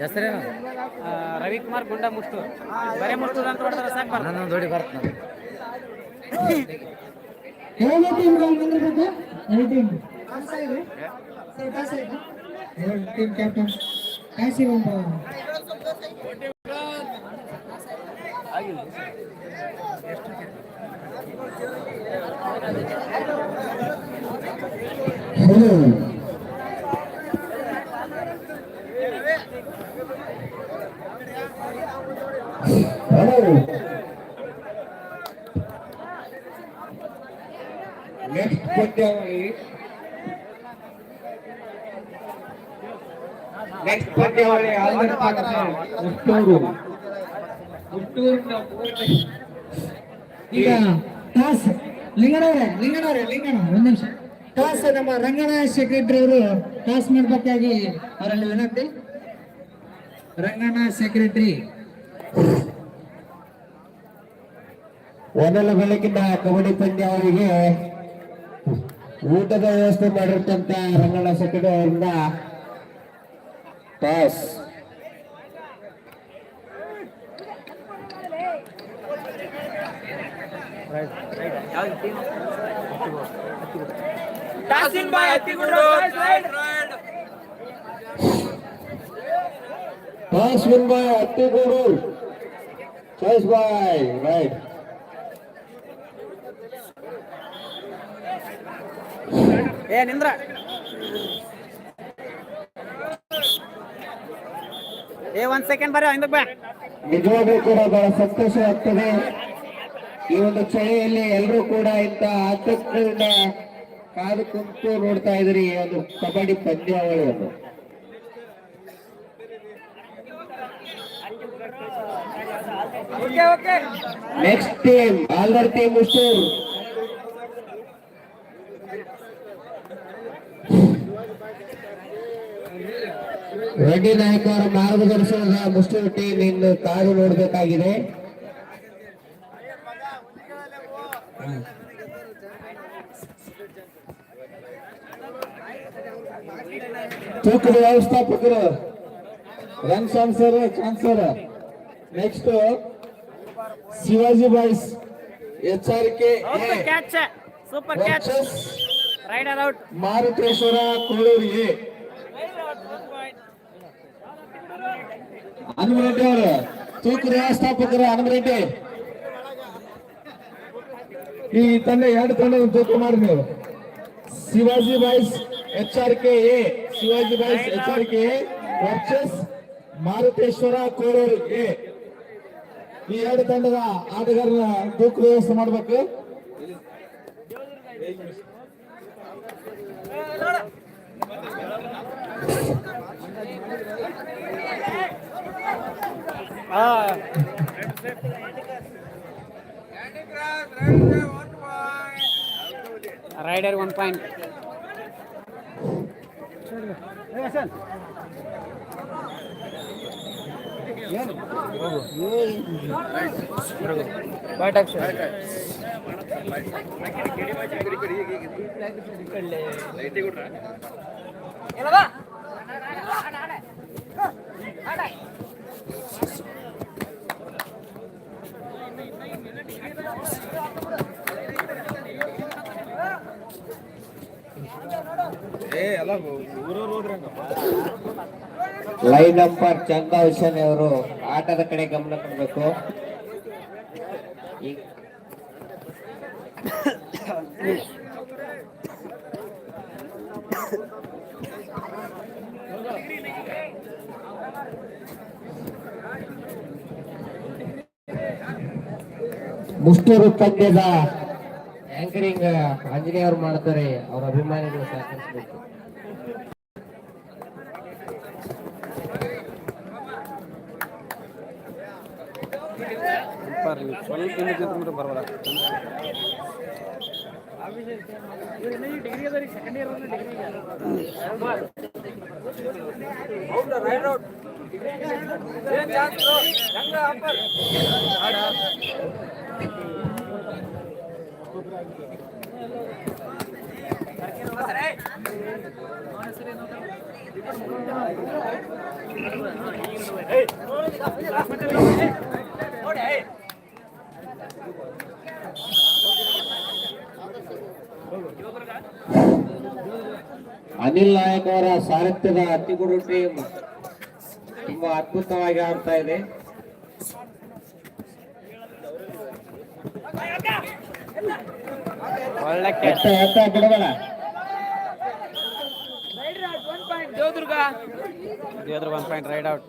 ಹೆಸರೇನು? ರವಿಕುಮಾರ್ ಗುಂಡ ಮುಷ್ಟೂರ್. ಬರೇ ಮುಷ್ಟೂರ್ ಅಂತ ಹೊಡೆದ್ರೆ ಸಾಕು ಬರ್ತದೆ. ನಾನು ಜೋಡಿ ಬರ್ತಾನೆ ಎರಡು ಟೀಮ್ಗಳು ಬಂದಿರ್ಬೇಕು ಎರಡು ಟೀಮ್ ಎರಡು ಟೀಮ್ ಕ್ಯಾಪ್ಟನ್ ಕಾಯ್ಸಿ ಒಂದು ಹಲೋ ಹಲೋ ನೆಕ್ಸ್ಟ್ ಪಂದ್ಯಾವಳಿ ನೆಕ್ಸ್ಟ್ ಪಂದ್ಯಾವಳಿ ಆಂಧ್ರ ಮುಟ್ಟೂರು ಹುಟ್ಟೂರು ಹುಟ್ಟೂರಿನ ಈಗ ಟಾಸ್ ಲಿಂಗನವರೇ ಲಿಂಗನವರೇ ಲಿಂಗಣ ಒಂದ್ ನಿಮಿಷ. ಟಾಸ್ ನಮ್ಮ ರಂಗಣ ಸೆಕ್ರೆಟರಿ ಅವರು ಟಾಸ್ ಮಾಡಬೇಕಾಗಿ ಅವರಲ್ಲಿ ವಿನಂತಿ. ರಂಗಣ್ಣ ಸೆಕ್ರೆಟರಿ ಮೊದಲ ಬೆಳಕಿನ ಕಬಡ್ಡಿ ಪಂದ್ಯ ಅವರಿಗೆ ಊಟದ ವ್ಯವಸ್ಥೆ ಮಾಡಿರ್ತಂತ ರಂಗಣ ಸೆಕ್ರೆಟರಿ ಅವರಿಂದ pass boy toss win by Attigudu choice boy right ಏ ನಿಂದ್ರ. ಏ ಒಂದ್ ಸೆಕೆಂಡ್ ಬರ್ರಿ ಹಿಂದಕ್ಕೆ ಬಾ. ನಿಜವಾಗ್ಲೂ ಕೂಡ ಬಹಳ ಸಂತೋಷ ಆಗ್ತದೆ. ಈ ಒಂದು ಚಳಿಯಲ್ಲಿ ಎಲ್ಲರೂ ಕೂಡ ಇಂತ ಆಸಕ್ತಿಯಿಂದ ಕಾದು ಕುಂತು ನೋಡ್ತಾ ಇದ್ರಿ ಈ ಒಂದು ಕಬಡ್ಡಿ ಪಂದ್ಯಾವಳಿಯನ್ನು ಓಕೆ ಓಕೆ ನೆಕ್ಸ್ಟ್ ಟೀಮ್ ಆಲ್ದರ್ ಟೀಮ್ ಮುಷ್ಟೂರ್ ರೆಡ್ಡಿ ನಾಯಕ ಅವರ ಮಾರ್ಗದರ್ಶನದ ಮುಸ್ಲಿಂ ಟೀಮ್ ಇನ್ನು ಕಾರು ನೋಡಬೇಕಾಗಿದೆ. ತೂಕದ ವ್ಯವಸ್ಥಾಪಕರು. ರನ್ ಸರ್ ಚಾನ್ಸರ್ ನೆಕ್ಸ್ಟ್ ಶಿವಾಜಿ ಬಾಯ್ಸ್ ಎಚ್ಚರಿಕೆ catch super catch raider out Maruteshwara Koluru A Hanumareddy ಅವರು ತೂಕು ವ್ಯವಸ್ಥಾಪಕರು ಹನುಮರೆಡ್ಡಿ. ಈ ತಂಡ ಎರಡು ತಂಡ ತೂಕ ಮಾಡಿ ನೀವು. Shivaji boys H R K A Shivaji boys H R K A versus Marutheshwara Kolur A ಈ ಎರಡು ತಂಡದ ಆಟಗಾರರ ತೂಕ ವ್ಯವಸ್ಥೆ ಮಾಡಬೇಕು ರೈಡರ್ ಒನ್ ಪಾಯಿಂಟ್ ಏ ಎಲ್ಲ ಊರವ್ರು ಹೋದ್ರಂಗಪ್ಪ. ಲೈನ್ ನಂಬರ್ ಚಂದ ಹುಸೇನ್ ಅವರು ಆಟದ ಕಡೆ ಗಮನ ಕೊಡಬೇಕು. ಮುಷ್ಟೂರು ಪಂದ್ಯದ ಆಂಕರಿಂಗ್ ಆಂಜನೇಯ ಅವರು ಮಾಡ್ತಾರೆ. ಅವರ ಅಭಿಮಾನಿಗಳು ಸಹಕರಿಸಬೇಕು. ಸ್ವಲ್ಪ ಹಿಂದಕ್ಕೆ ತುಂಬಿಟ್ಟು ಬರಬೇಡ Hey! ಅನಿಲ್ ನಾಯಕ್ ಅವರ ಸಾರಥ್ಯದ ಅತಿಗುರು ಟೀಮ್ ತುಂಬಾ ಅದ್ಭುತವಾಗಿ ಆಡ್ತಾ ಇದೆ. ಬಿಡಬೇಡ point raid out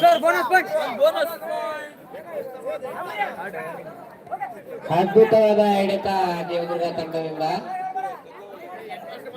sir bonus point bonus ಅದ್ಭುತವಾದ ಹಿಡಿತ ದೇವದುರ್ಗ ತಂಡದಿಂದ. First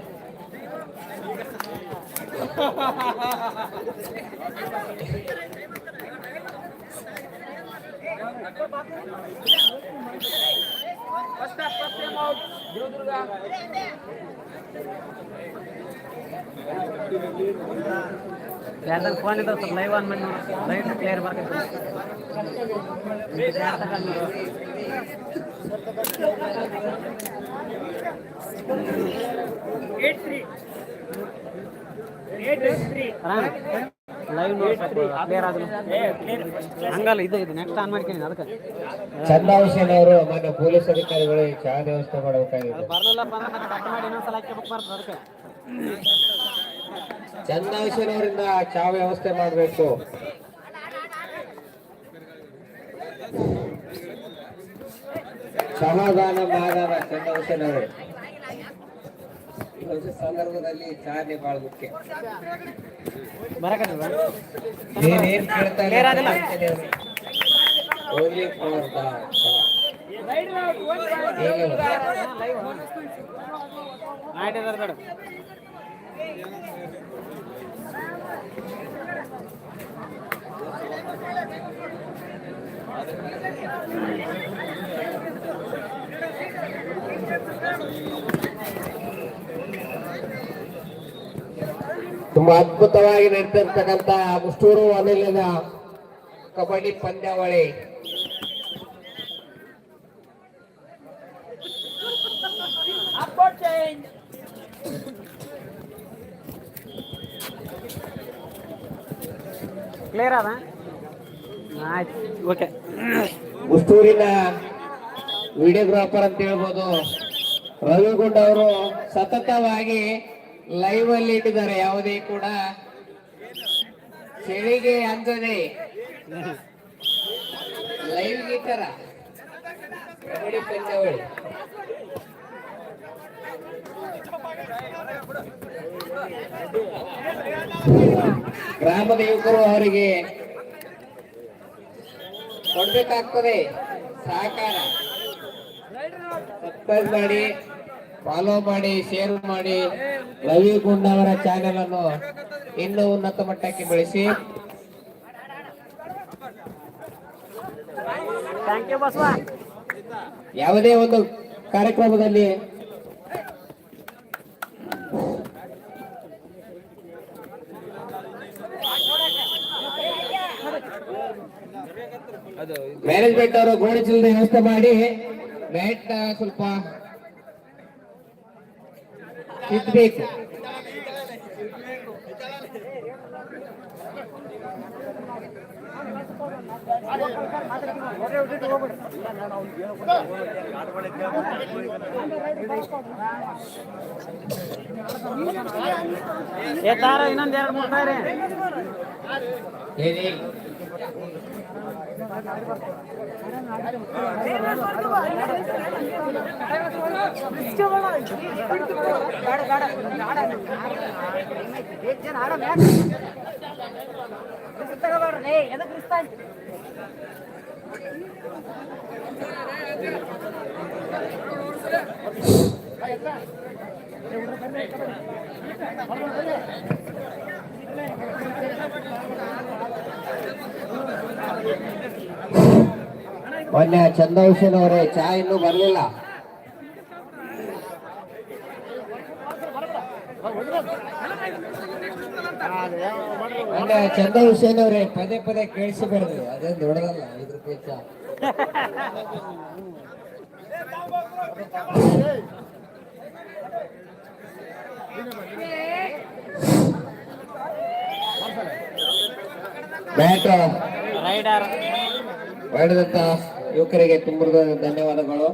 half first time out Devadurga ಯಾರ್ದಾಗ phone ಇದ್ರೆ ಸ್ವಲ್ಪ ಲೈವ್ ಆನ್ ಮಾಡಿ ನೋಡಿ ಲೈಟ್ ಕ್ಲಿಯರ್ ಬರ್ತೈತೆ ಲೈವ್ ಕ್ಲಿಯರ್ ಹಂಗಲ್ಲ ಇದು ಇದು ನೆಕ್ಸ್ಟ್ ಆನ್ ಮಾಡ್ತೀನಿ ಅದಕ್ಕೆ. ಚಂದಾವಶನ್ ಅವರು ಮಾನ್ಯ ಪೊಲೀಸ್ ಅಧಿಕಾರಿಗಳು ಚಹಾ ವ್ಯವಸ್ಥೆ ಮಾಡಬೇಕಾಗಿದೆ. ಚಂದಾವಶಿನವರಿಂದ ಅಂದ್ರೆ ಮತ್ತೆ ಕಟ್ ಮಾಡಿ ಇನ್ನೊಂದ್ಸಲ ಹಾಕ್ಬೇಕು ಬರ್ತದೆ ಅದಕ್ಕೆ. ಚಂದಾವಶನ್ ಅವರಿಂದ ಚಹಾ ವ್ಯವಸ್ಥೆ ಮಾಡಬೇಕು. ಸಮಾಧಾನ ಮಾದಾನ ಚಂದಾವಶನ್ ಅವರು ಸಂದರ್ಭದಲ್ಲಿ ಚಹಾನೆ ಬಹಳ ಮುಖ್ಯ. ಬರಕತ್ತಿಲ್ವಾ ನೀವೇನ್ ಕೇಳ್ತಾ Clear ಆಗಿಲ್ಲ? ಓನ್ಲಿ ಫಾರ್ ದ ಆಯ್ತು ಬೇಡ. ತುಂಬಾ ಅದ್ಭುತವಾಗಿ ನಡೀತಿರ್ತಕ್ಕಂತ ಮುಷ್ಟೂರು ಅನಿಲದ ಕಬಡ್ಡಿ ಪಂದ್ಯಾವಳಿ. ಕ್ಲಿಯರ್ ಅದ? ಆಯ್ತು ಓಕೆ ಮುಷ್ಟೂರಿನ ವಿಡಿಯೋಗ್ರಾಫರ್ ಅಂತ ಹೇಳ್ಬೋದು. ರವಿಗುಂಡ್ ಅವರು ಸತತವಾಗಿ ಲೈವ್ ಅಲ್ಲಿ ಇಟ್ಟಿದ್ದಾರೆ, ಯಾವುದೇ ಕೂಡ ಚಳಿಗೆ ಅಂತದೆ ಲೈವ್ ಗೀತರ ಗ್ರಾಮದ ಯುವಕರು ಅವರಿಗೆ ಕೊಡ್ಬೇಕಾಗ್ತದೆ. ಸಹಕಾರ. ಸಬ್ಸ್ಕ್ರೈಬ್ ಮಾಡಿ. ಫಾಲೋ ಮಾಡಿ ಶೇರ್ ಮಾಡಿ ರವಿ ಗುಂಡ ಅವರ ಚಾನೆಲ್ ಅನ್ನು ಇನ್ನೂ ಉನ್ನತ ಮಟ್ಟಕ್ಕೆ ಬೆಳೆಸಿ. ಥ್ಯಾಂಕ್ ಯು ಬಸವ ಯಾವುದೇ ಒಂದು ಕಾರ್ಯಕ್ರಮದಲ್ಲಿ ಮ್ಯಾನೇಜ್ಮೆಂಟ್ ಅವರು ಚೀಲದ ವ್ಯವಸ್ಥೆ ಮಾಡಿ. ಮ್ಯಾಟ್ ಸ್ವಲ್ಪ ತಿದ್ದಬೇಕು ಏ ತಾರ ಇನ್ನೊಂದ್ ಎರಡು ಮೂರು ಸಾವಿರ ಎದಕ್ಕೆ ಮೊನ್ನೆ ಚಂದ್ರಭೂಷಣ್ ಅವರೇ ಚಾ ಇನ್ನೂ ಬರಲಿಲ್ಲ. ಮೊನ್ನೆ ಚಂದ್ರಭೂಷಣ್ ಅವರೇ ಪದೇ ಪದೇ ಕೇಳಿಸಬಾರ್ದು ಅದೇನು ದೊಡ್ಡದಲ್ಲ, ಐದು ರೂಪಾಯಿ ಚಾ. ಬ್ಯಾಟ್ ಮಾಡಿದಂತ ಯುವಕರಿಗೆ ತುಂಬ ಧನ್ಯವಾದಗಳು.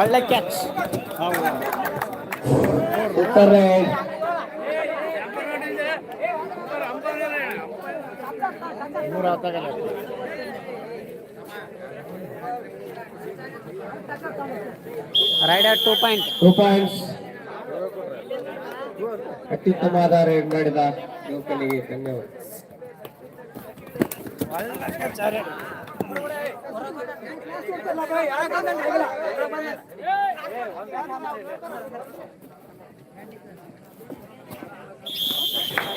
ಒಳ್ಳೆ catch super raid raider two point two points ಅತ್ಯುತ್ತಮವಾದ ರೈಡ್ ಮಾಡಿದ? ಯುವಕನಿಗೆ ಧನ್ಯವಾದ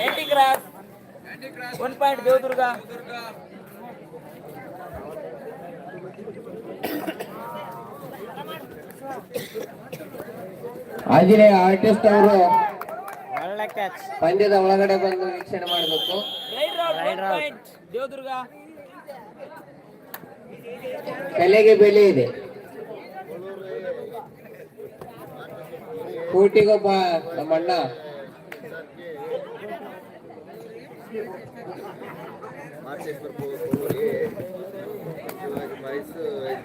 anti cross one point Devadurga Anjaneya artist ಅವರು ಒಳ್ಳೆ ಕ್ಯಾಚ್ ಪಂದ್ಯದ ಒಳಗಡೆ ಬಂದು ವೀಕ್ಷಣೆ ಮಾಡಬೇಕು. ದೇವದುರ್ಗ ಕಲೆಗೆ ಬೆಲೆ ಇದೆ. ಕೂಟಿಗೊಬ್ಬ ನಮ್ಮ ಅಣ್ಣ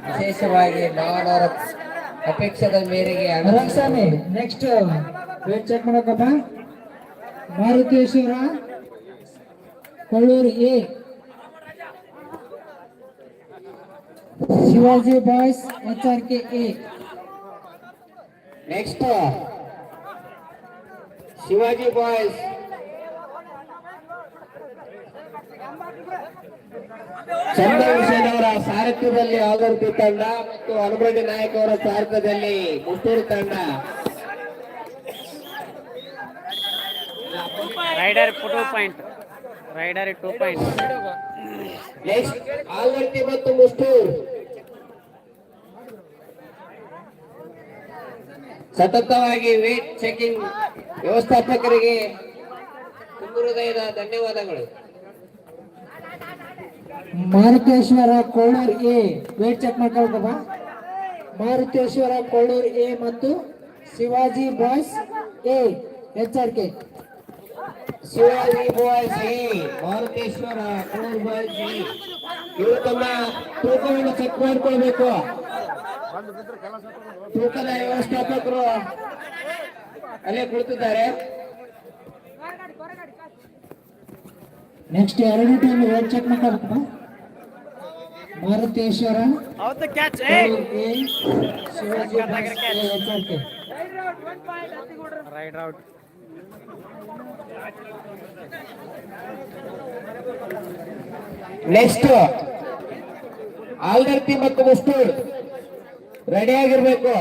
ವಿಶೇಷವಾಗಿ ಮಾನವರ ಅಪೇಕ್ಷದ ಮೇರೆಗೆ ಹಣ ರಕ್ಷಾನೆ next weight check ಮಾಡಕಪ್ಪ Maruteshwara Kolluru A Shivaji boys H R K A next Shivaji boys. Chandrabhushan ಅವರ ಸಾರಥ್ಯದಲ್ಲಿ ಆವರ್ತಿ ತಂಡ ಮತ್ತು ಅನುಭವಿ ನಾಯಕ್ ಅವರ ಸಾರಥ್ಯದಲ್ಲಿ ಮುತ್ತೂರು ತಂಡ. Raider two point. Raider two point. Next Alwarthi ಮತ್ತು ಮುಸ್ತೂರ್ ಸತತವಾಗಿ ವೇಟ್ ಚೆಕಿಂಗ್ ವ್ಯವಸ್ಥಾಪಕರಿಗೆ ಹೃದಯದ ಧನ್ಯವಾದಗಳು. Maruteshwara Kollur A weight check ಮಾಡ್ಕೊಳ್ಕಪ್ಪ Maruteshwara Kollur A ಮತ್ತು Shivaji boys A H R K Shivaji boys A Maruteshwara Kollur boys A ಇವರು ತಮ್ಮ ತೂಕವನ್ನು ಚೆಕ್ ಮಾಡ್ಕೊಳ್ಬೇಕು. ತೂಕದ ವ್ಯವಸ್ಥಾಪಕರು ಅಲ್ಲೇ ಕುಳಿತಿದ್ದಾರೆ. ನೆಕ್ಸ್ಟ್ ಎರಡು ಟೀಮ್ ವೇಟ್ ಚೆಕ್ ಮಾಡಬೇಕು ಮಾರುತೇಶ್ವರ ಔಟ್ ನೆಕ್ಸ್ಟ್ ಆಲ್ದರ್ತಿ ಮತ್ತು ಮುಸ್ತೂರ್ ರೆಡಿ ಆಗಿರ್ಬೇಕು.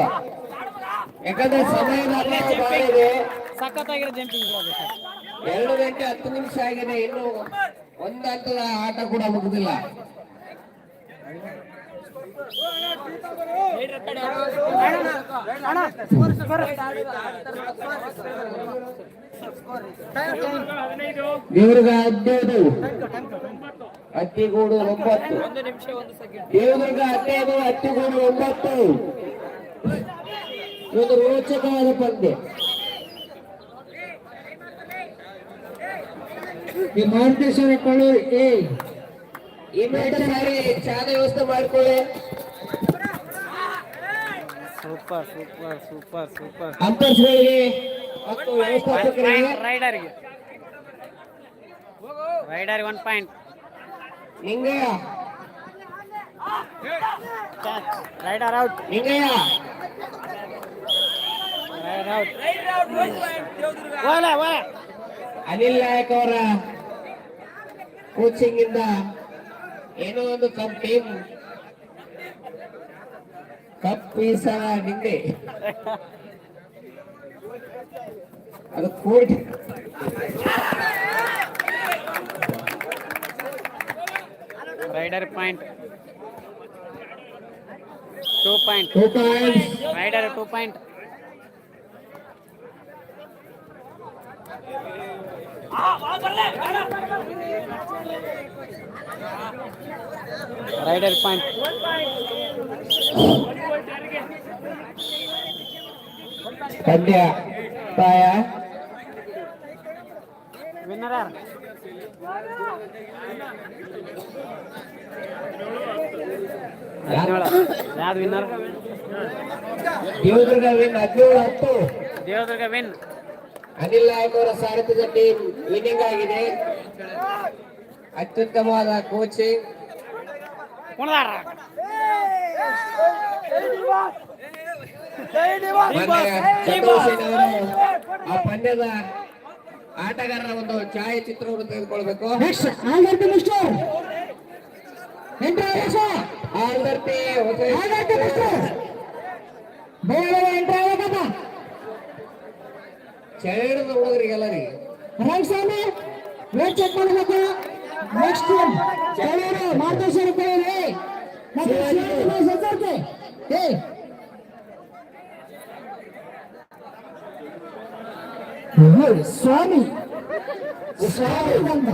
ಯಾಕಂದ್ರೆ ಸಮಯದ ಅಭಾವ ಬಹಳ ಇದೆ ಸಖತ್ತಾಗಿರೋ ಜಂಪಿಂಗ್ ಎರಡು ಗಂಟೆ ಹತ್ತು ನಿಮಿಷ ಆಗಿದೆ ಇನ್ನು ಒಂದು ಹಂತದ ಆಟ ಕೂಡ ಮುಗಿದಿಲ್ಲ. ದೇವ್ರಿಗೆ ಹದಿನೈದು. ಹತ್ತಿಗೂಡು ಒಂಬತ್ತು. ದೇವದುರ್ಗ ಹದಿನೈದು ಹತ್ತಿಗೂಡು ಒಂಬತ್ತು. ಇದೊಂದು ರೋಚಕವಾದ ಪಂದ್ಯ ಈ ಮಾರುತೇಶ್ವರ ಕೊಳ್ಳೂರ್ ಎ ಇನ್ನೊಂದು ಸಾರಿ ಚಾದ ವ್ಯವಸ್ಥೆ ಮಾಡ್ಕೊಳ್ಳಿ ಸೂಪರ್ ಸೂಪರ್ ಸೂಪರ್ ಸೂಪರ್ ಅಂಪರ್ಸ್ಗಳಿಗೆ ಮತ್ತು ವ್ಯವಸ್ಥಾಪಕರಿಗೆ ರೈಡರ್ಗೆ raider one point Ningayya raider out Ningayya raider out right out one point Devadurga ಓಲೆ ಓಲೆ ಅನಿಲ್ ನಾಯಕ್ ಅವರ ಕೋಚಿಂಗ್ ಇಂದ ಏನೋ ಒಂದು ಕಪ್ ಟೀಮ್ ಕಪ್ ಪೀಸ ನಿಂದೆ. ಅದು coat raider point two point two point raider two point raider point ಪಂದ್ಯ. ಪಾಯ. ವಿನ್ನರ್ ಯಾರು? ಯಾರು? ಯಾವ್ದು ವಿನ್ನರ್ ದೇವದುರ್ಗ ವಿನ್ ಹದಿನೇಳು ಹತ್ತು. ದೇವದುರ್ಗ ವಿನ್ ಅನಿಲ್ ನಾಯಕ್ ಅವರ ಸಾರಥ್ಯದ ಟೀಮ್ ವಿನ್ನಿಂಗ್ ಆಗಿದೆ. ಅತ್ಯುತ್ತಮವಾದ ಕೋಚಿಂಗ್ ಆ ಪಂದ್ಯದ ಆಟಗಾರರ ಒಂದು ಛಾಯಾಚಿತ್ರವನ್ನು ತೆಗೆದುಕೊಳ್ಬೇಕು. ಚಳಿದ ಹುಡುಗರಿಗೆ ಮಿಸ್ಟರ್ రైట్ ವೇಟ್ ಚೆಕ್ చెక్మని మధ్య నెక్స్ట్ చౌడూరు మార్గేశ్వర పోయి సెంటర్కి ఏ ಸ್ವಾಮಿ స్వామి వంద